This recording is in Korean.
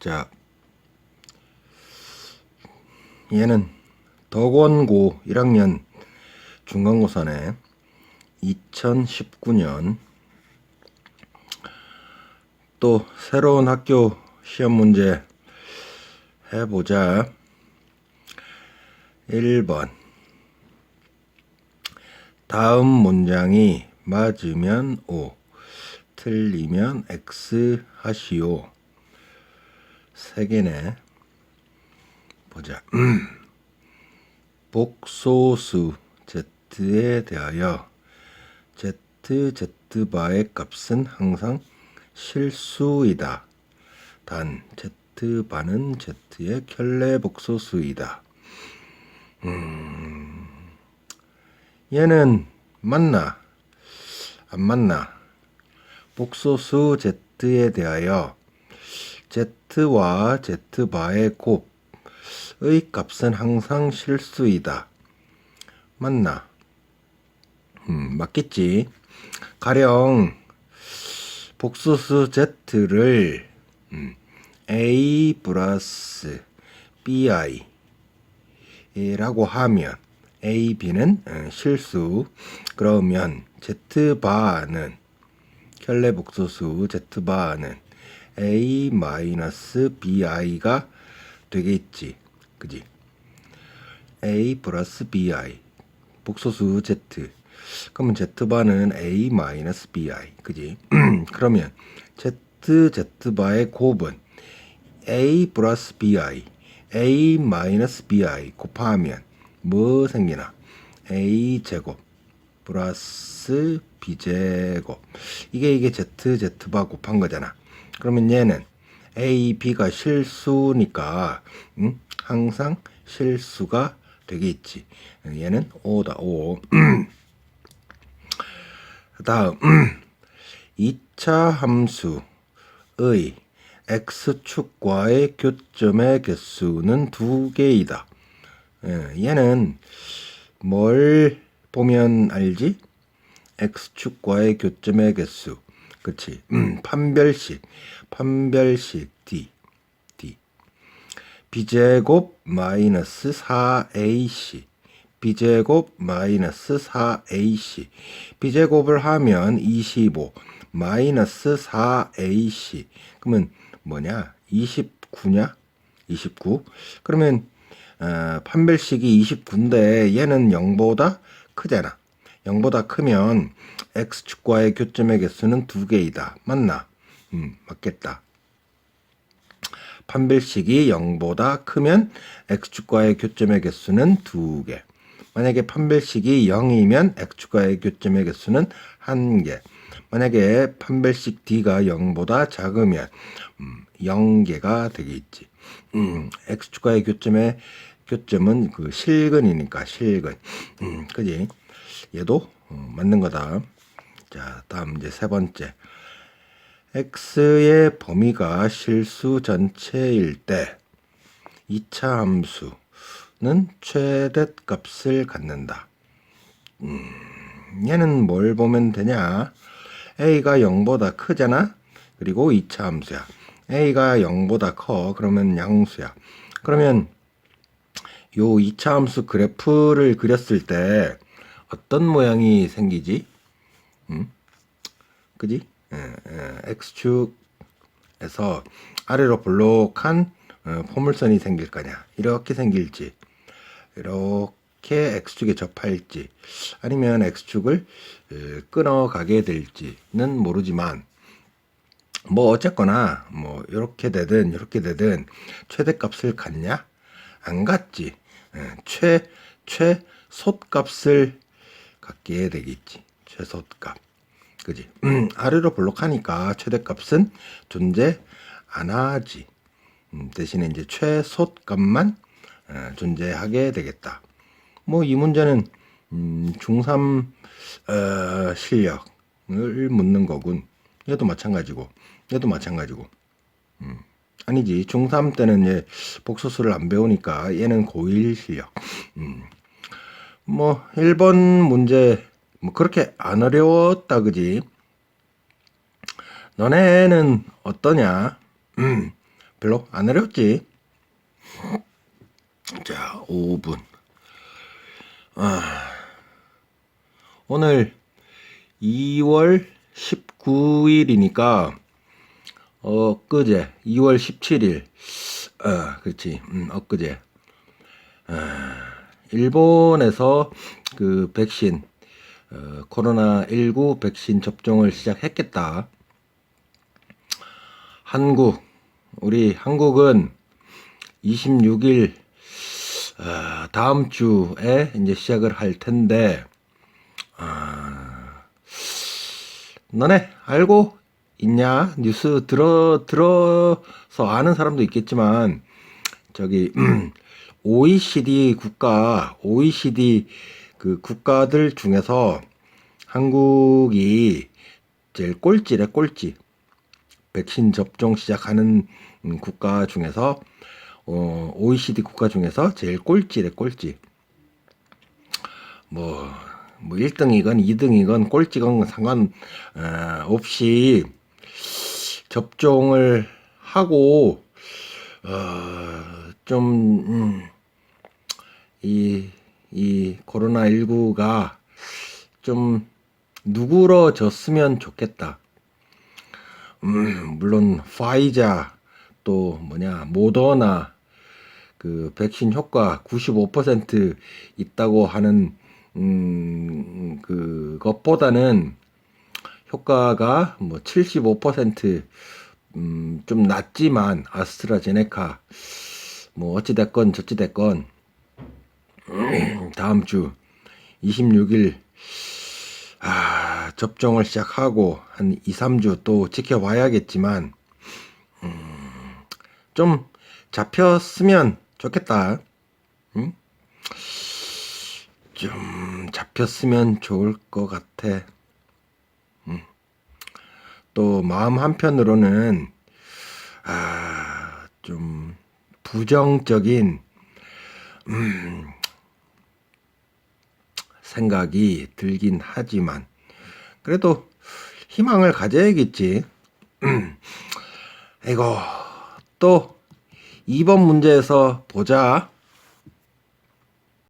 자, 얘는 덕원고 1학년 중간고사네. 2019년 또 새로운 학교 시험 문제 해보자. 1번 다음 문장이 맞으면 O, 틀리면 X 하시오. 세 개네. 보자. 복소수 Z에 대하여 Z, Z바의 값은 항상 실수이다. 단 Z바는 Z의 켤레 복소수이다. 음, 얘는 맞나? 안 맞나? 복소수 Z 에 대하여 Z와 Z바의 곱의 값은 항상 실수이다. 맞나? 음, 맞겠지. 가령 복소수 Z를 음, A 플러스 BI 라고 하면 A, B는 어, 실수 그러면 Z바는 켤레 복소수 Z바는 A 마이너스 BI가 되겠지. 그지? A 플러스 BI. 복소수 Z. 그러면 Z바는 A 마이너스 BI. 그지? 그러면 Z Z바의 곱은 A 플러스 BI. A 마이너스 BI 곱하면 뭐 생기나? A 제곱 플러스 B 제곱 이게 이게 Z Z바 곱한 거잖아 그러면 얘는 A, B가 실수니까 음? 항상 실수가 되겠지 얘는 O다 O 다음 2차 함수의 x축과의 교점의 개수는 두 개이다. 예, 얘는 뭘 보면 알지? x축과의 교점의 개수. 그치? 음, 판별식. 판별식 d. d. b제곱 마이너스 4ac. b제곱 마이너스 4ac. b제곱을 하면 25 마이너스 4ac. 그러면 뭐냐? 29냐? 29. 그러면 어, 판별식이 29인데 얘는 0보다 크잖아. 0보다 크면 x축과의 교점의 개수는 두 개이다. 맞나? 음, 맞겠다. 판별식이 0보다 크면 x축과의 교점의 개수는 두 개. 만약에 판별식이 0이면 x축과의 교점의 개수는 한 개. 만약에 판별식 d가 0보다 작으면 음, 0개가 되겠지. 음, x축과의 교점의 교점은 그 실근이니까 실근. 음, 그지? 얘도 어, 맞는 거다. 자, 다음 이제 세 번째. x의 범위가 실수 전체일 때 2차 함수는 최대값을 갖는다. 음, 얘는 뭘 보면 되냐? a가 0보다 크잖아? 그리고 2차 함수야. a가 0보다 커. 그러면 양수야. 그러면 요 2차 함수 그래프를 그렸을 때 어떤 모양이 생기지? 음? 그지? 에, 에, x축에서 아래로 볼록한 어, 포물선이 생길 거냐? 이렇게 생길지. 이렇게 x축에 접할지 아니면 x축을 끊어가게 될지는 모르지만 뭐 어쨌거나 뭐 이렇게 되든 이렇게 되든 최대값을 갖냐 안 갖지 최 최솥값을 갖게 되겠지. 최솥값. 그지? 음, 아래로 볼록하니까 최대값은 존재 안 하지. 음, 대신에 이제 최솥값만 어, 존재하게 되겠다. 뭐 이 문제는 음, 중3 어, 실력을 묻는 거군. 얘도 마찬가지고 얘도 마찬가지고. 음. 아니지. 중3 때는 얘 복소수를 안 배우니까 얘는 고1 실력. 음. 뭐 1번 문제 뭐 그렇게 안 어려웠다 그지? 너네는 어떠냐? 음, 별로 안 어렵지? 자, 5분. 아, 오늘 2월 19일이니까 엊그제 2월 17일. 어, 그렇지. 음, 엊그제. 아, 일본에서 그 백신 어, 코로나 19 백신 접종을 시작했겠다. 한국 우리 한국은 26일 어, 다음 주에 이제 시작을 할 텐데 아, 너네 알고 있냐? 뉴스 들어 들어서 아는 사람도 있겠지만 저기 OECD 국가 OECD 그 국가들 중에서 한국이 제일 꼴찌래 꼴찌. 백신 접종 시작하는 음, 국가 중에서 어, OECD 국가 중에서 제일 꼴찌래 꼴찌. 뭐, 뭐 1등이건 2등이건 꼴찌건 상관 어, 없이 접종을 하고 어, 좀 음, 이, 이 코로나 19가 좀 누그러졌으면 좋겠다. 음, 물론 파이자 또 뭐냐 모더나 그 백신 효과 95% 있다고 하는 음 그것보다는 효과가 뭐 75% 음, 좀 낮지만 아스트라제네카 뭐 어찌 됐건 저찌 됐건 다음 주 26일 아, 접종을 시작하고 한 2, 3주 또 지켜봐야겠지만 음, 좀 잡혔으면 좋겠다. 응? 좀 잡혔으면 좋을 것 같아. 음. 또 마음 한편으로는 아, 좀 부정적인 음, 생각이 들긴 하지만 그래도 희망을 가져야겠지. 이거 또 2번 문제에서 보자.